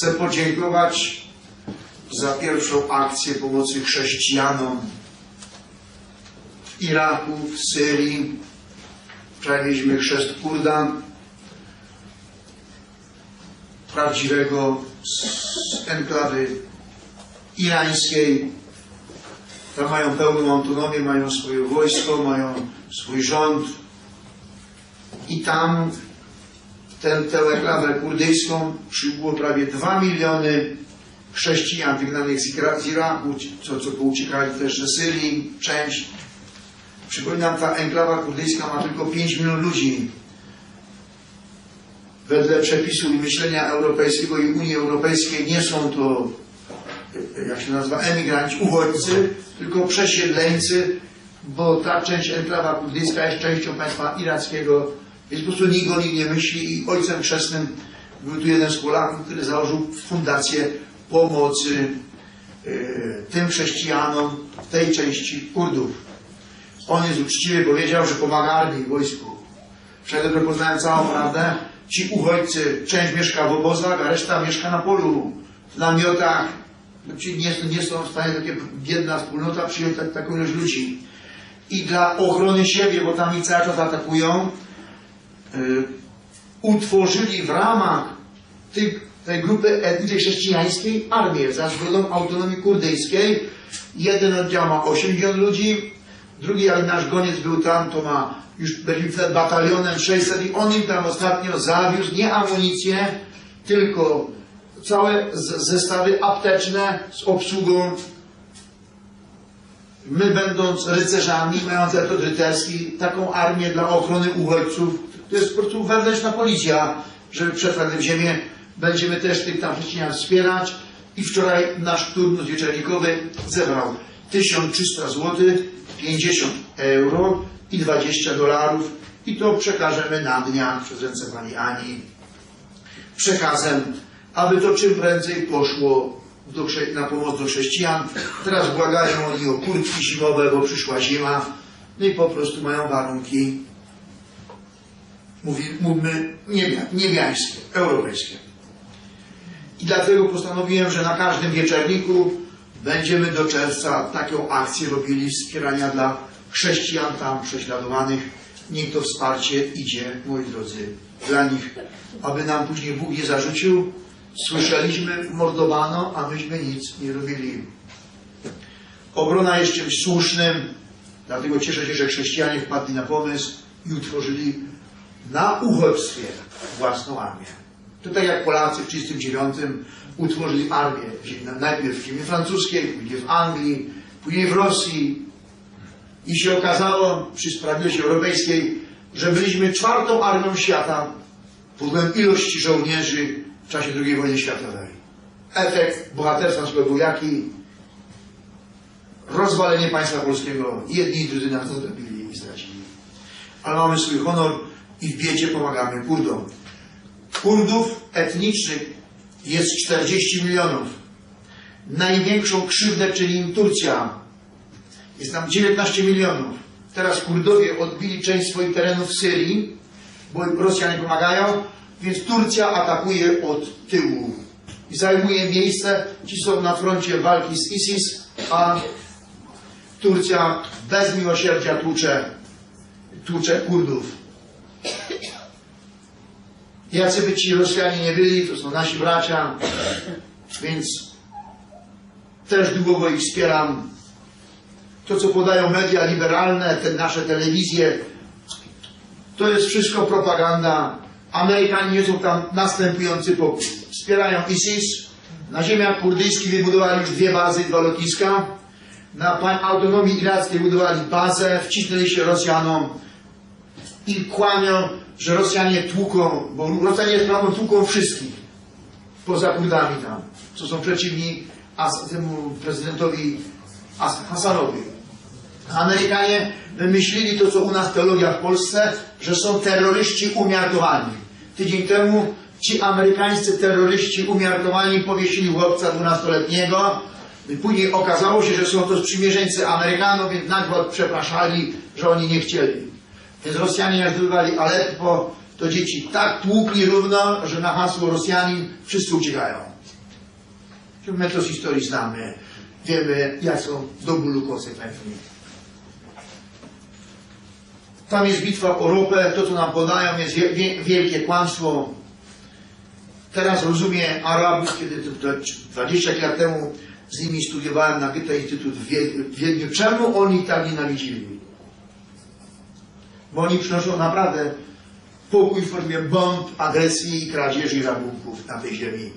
Chcę podziękować za pierwszą akcję pomocy chrześcijanom w Iraku, w Syrii. Mieliśmy chrzest Kurda, prawdziwego z enklawy irańskiej. Tam mają pełną autonomię, mają swoje wojsko, mają swój rząd. I tam tę, tę enklawę kurdyjską przybyło prawie 2 miliony chrześcijan wygnanych z, Ira- z Iraku, co, co pouciekali też ze Syrii, część. Przypominam, ta enklawa kurdyjska ma tylko 5 milionów ludzi. Wedle przepisów i myślenia europejskiego i Unii Europejskiej nie są to, jak się nazywa, emigranci, uchodźcy, tylko przesiedleńcy, bo ta część enklawa kurdyjska jest częścią państwa irackiego, więc po prostu nikt o nich nie myśli i ojcem chrzestnym był tu jeden z Polaków, który założył fundację pomocy e, tym chrześcijanom w tej części Kurdów. On jest uczciwy, powiedział, że pomaga armii, wojsku. Wtedy poznałem całą prawdę. Ci uchodźcy, część mieszka w obozach, a reszta mieszka na polu, w namiotach. No, Ci nie, nie są w stanie, takie biedna wspólnota przyjąć tak, taką ilość ludzi. I dla ochrony siebie, bo tam ich cały czas atakują, utworzyli w ramach tych, tej grupy etnicznej chrześcijańskiej armię za zgodą autonomii kurdyjskiej. Jeden oddział ma 80 ludzi, drugi jak nasz goniec był tam, to ma już byli batalionem 600 i on im tam ostatnio zawiózł nie amunicję, tylko całe zestawy apteczne z obsługą. My będąc rycerzami, mając etod rycerski, taką armię dla ochrony uchodźców, to jest po prostu wewnętrzna policja, żeby przetrwać w ziemię. Będziemy też tych tam chrześcijan wspierać. I wczoraj nasz turnus wieczornikowy zebrał 1300 zł, 50 euro i 20 dolarów. I to przekażemy na dniach przez ręce pani Ani przekazem, aby to czym prędzej poszło do, na pomoc do chrześcijan. Teraz błagają oni o kurtki zimowe, bo przyszła zima. No i po prostu mają warunki, mówi, mówmy, niebia, niebiańskie, europejskie. I dlatego postanowiłem, że na każdym wieczorniku będziemy do czerwca taką akcję robili wspierania dla chrześcijan tam prześladowanych. Niech to wsparcie idzie, moi drodzy, dla nich, aby nam później Bóg nie zarzucił. Słyszeliśmy, mordowano, a myśmy nic nie robili. Obrona jest czymś słusznym, dlatego cieszę się, że chrześcijanie wpadli na pomysł i utworzyli na uchodźstwie własną armię. To tak jak Polacy w 1939 utworzyli armię, najpierw w ziemi francuskiej, później w Anglii, później w Rosji. I się okazało przy sprawiedliwości europejskiej, że byliśmy czwartą armią świata pod względem ilości żołnierzy w czasie II wojny światowej. Efekt bohaterstwa naszego był jaki? Rozwalenie państwa polskiego. Jedni i drudzy nas zabili i stracili. Ale mamy swój honor i w biedzie pomagamy Kurdom. Kurdów etnicznych jest 40 milionów. Największą krzywdę czyni im Turcja. Jest tam 19 milionów. Teraz Kurdowie odbili część swoich terenów w Syrii, bo Rosjanie pomagają, więc Turcja atakuje od tyłu i zajmuje miejsce. Ci są na froncie walki z ISIS, a Turcja bez miłosierdzia tłucze, tłucze Kurdów. Jacy by ci Rosjanie nie byli, to są nasi bracia, więc też długo ich wspieram. To, co podają media liberalne, te nasze telewizje, to jest wszystko propaganda. Amerykanie nie są tam następujący pokój. Wspierają ISIS. Na ziemiach kurdyjskich wybudowali już dwie bazy, dwa lotniska. Na autonomii irackiej budowali bazę, wcisnęli się Rosjanom i kłamią, że Rosjanie tłuką, bo Rosjanie sprawą tłuką wszystkich, poza Kurdami tam, co są przeciwni As- temu prezydentowi As- Hasanowi. Amerykanie wymyślili to, co u nas teologia w Polsce, że są terroryści umiarkowani. Tydzień temu ci amerykańscy terroryści umiarkowani powiesili chłopca 12-letniego. I Później okazało się, że są to sprzymierzeńcy Amerykanów, więc nagład przepraszali, że oni nie chcieli. Więc Rosjanie jak zdobywali Aleppo, to dzieci tak tłukli równo, że na hasło Rosjanin wszyscy uciekają. My to z historii znamy. Wiemy, jak są do bólu konsekwentni. Tam jest bitwa o ropę, to co nam podają jest wie, wie, wielkie kłamstwo. Teraz rozumiem Arabów, kiedy to, to 20 lat temu z nimi studiowałem na Goethe Instytut w Wiedniu. Czemu oni tak nienawidzili? Bo oni przynoszą naprawdę pokój w formie bomb, agresji, kradzieży i rabunków na tej ziemi.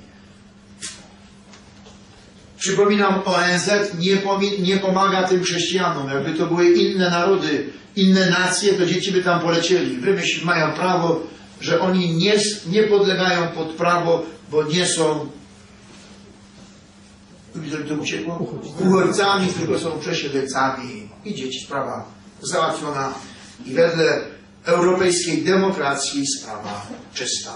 Przypominam, ONZ nie, nie pomaga tym chrześcijanom. Jakby to były inne narody, inne nacje, to dzieci by tam polecieli. Wymyśl, mają prawo, że oni nie, nie podlegają pod prawo, bo nie są to uciekło? Uchodźcami, tylko są przesiedleńcami. I dzieci sprawa załatwiona. I wedle europejskiej demokracji sprawa czysta.